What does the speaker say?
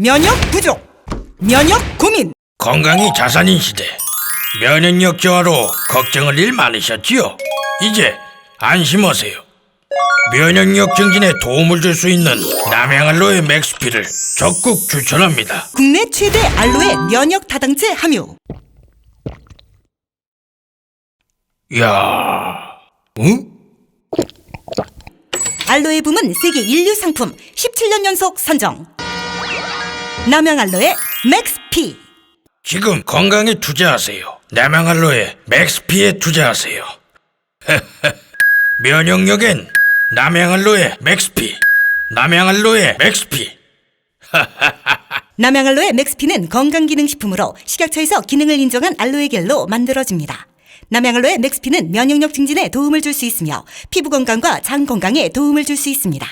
면역 부족, 면역 고민. 건강이 자산인 시대. 면역력 저하로 걱정할 일 많으셨지요? 이제 안심하세요. 면역력 증진에 도움을 줄 수 있는 남양알로에 맥스피를 적극 추천합니다. 국내 최대 알로에 면역 다당제 함유. 이야, 응? 알로에 부문 세계 인류 상품 17년 연속 선정. 남양 알로에 맥스피. 지금 건강에 투자하세요. 남양알로에 맥스피에 투자하세요. 면역력엔 남양알로에 맥스피, 남양알로에 맥스피. 남양 알로에 맥스피는 건강기능식품으로 식약처에서 기능을 인정한 알로에 겔로 만들어집니다. 남양 알로에 맥스피는 면역력 증진에 도움을 줄 수 있으며 피부 건강과 장 건강에 도움을 줄 수 있습니다.